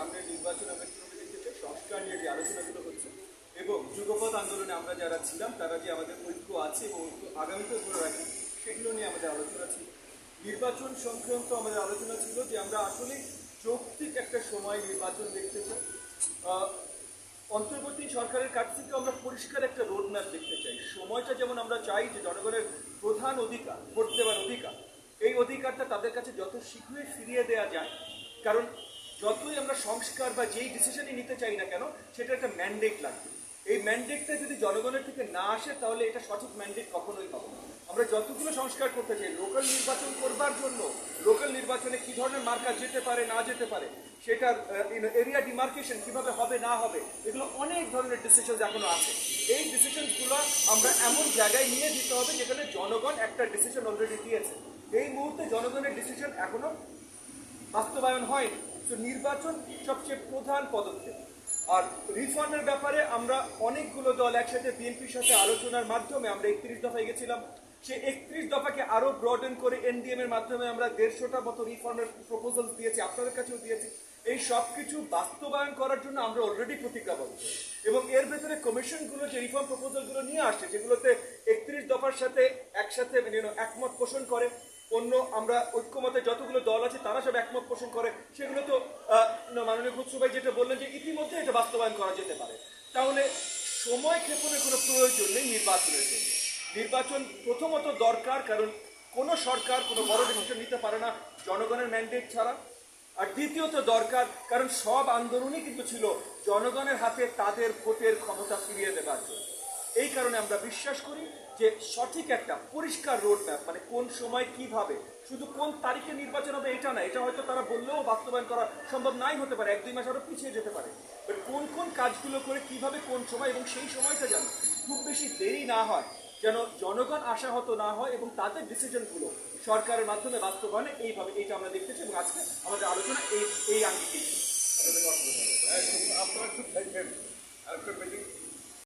সামনের নির্বাচন কীভাবে সংস্কার নিয়ে যে আলোচনাগুলো হচ্ছে এবং যুগপথ আন্দোলনে আমরা যারা ছিলাম, তারা যে আমাদের ঐক্য আছে এবং ঐক্য আগামীতে ধরে রাখি, সেগুলো নিয়ে আমাদের আলোচনা ছিল। নির্বাচন সংক্রান্ত আমাদের আলোচনা ছিল যে আমরা আসলে যৌক্তিক একটা সময় নির্বাচন দেখতে চাই। অন্তর্বর্তী সরকারের কাছ থেকে আমরা পরিষ্কার একটা রোড ম্যাপ দেখতে চাই। সময়টা যেমন আমরা চাই যে জনগণের প্রধান অধিকার, ভোট দেওয়ার অধিকার, এই অধিকারটা তাদের কাছে যত শীঘ্রই ফিরিয়ে দেওয়া যায়, কারণ যতই আমরা সংস্কার বা যেই ডিসিশনই নিতে চাই না কেন সেটা একটা ম্যান্ডেট লাগবে। এই ম্যান্ডেটটা যদি জনগণের থেকে না আসে, তাহলে এটা সঠিক ম্যান্ডেট কখনোই পাবো আমরা যতগুলো সংস্কার করতে চাই লোকাল নির্বাচন করবার জন্য লোকাল নির্বাচনে কি ধরনের মার্কা যেতে পারে, না যেতে পারে, সেটার এরিয়া ডিমার্কেশন কীভাবে হবে, না হবে, এগুলো অনেক ধরনের ডিসিশন এখনও আছে। এই ডিসিশনগুলো আমরা এমন জায়গায় নিয়ে দিতে হবে যেখানে জনগণ একটা ডিসিশন অলরেডি দিয়েছে। এই মুহূর্তে জনগণের ডিসিশন এখনও বাস্তবায়ন হয়নি। তো নির্বাচন সবচেয়ে প্রধান পদক্ষেপ। আর রিফর্মের ব্যাপারে আমরা অনেকগুলো দল একসাথে বিএনপির সাথে আলোচনার মাধ্যমে আমরা একত্রিশ দফায় গেছিলাম। সে একত্রিশ দফাকে আরও ব্রডেন করে এনডিএম এর মাধ্যমে আমরা দেড়শোটা মতো রিফর্মের প্রপোজাল দিয়েছি আপনাদের কাছেও দিয়েছি। এই সব কিছু বাস্তবায়ন করার জন্য আমরা অলরেডি প্রতিজ্ঞাবদ্ধ। এবং এর ভেতরে কমিশনগুলো যে রিফর্ম প্রপোজালগুলো নিয়ে আসছে যেগুলোতে একত্রিশ দফার সাথে একসাথে মানে, একমত পোষণ করে অন্য আমরা ঐক্যমতে যতগুলো দল আছে তারা সব একমত পোষণ করে সেগুলো তো খুচরু যেটা বললেন যে ইতিমধ্যে এটা বাস্তবায়ন করা যেতে পারে। তাহলে সময় ক্ষেপণের কোনো প্রয়োজন নেই নির্বাচনের জন্য। নির্বাচন প্রথমত দরকার, কারণ কোনো সরকার, কোনো বড় ডিসিশন নিতে পারে না জনগণের ম্যান্ডেট ছাড়া। আর দ্বিতীয়ত দরকার, কারণ সব আন্দোলনই কিন্তু ছিল জনগণের হাতে তাদের ভোটের ক্ষমতা ফিরিয়ে দেবার জন্য। এই কারণে আমরা বিশ্বাস করি যে সঠিক একটা, পরিষ্কার রোড ম্যাপ মানে কোন সময় কীভাবে, শুধু কোন তারিখে নির্বাচন হবে এটা না, এটা হয়তো তারা বললেও বাস্তবায়ন করা সম্ভব নাই হতে পারে, এক দুই মাস আরও পিছিয়ে যেতে পারে কোন কোন কাজগুলো করে কীভাবে কোন সময় এবং সেই সময়টা যেন খুব বেশি দেরি না হয়, যেন জনগণ আশাহত না হয় এবং তাদের ডিসিশনগুলো সরকারের মাধ্যমে বাস্তবায়নে এইভাবে এইটা আমরা দেখতেছি এবং আজকে আমাদের আলোচনা এই এই আঙ্গিকে ছিল। আপনারা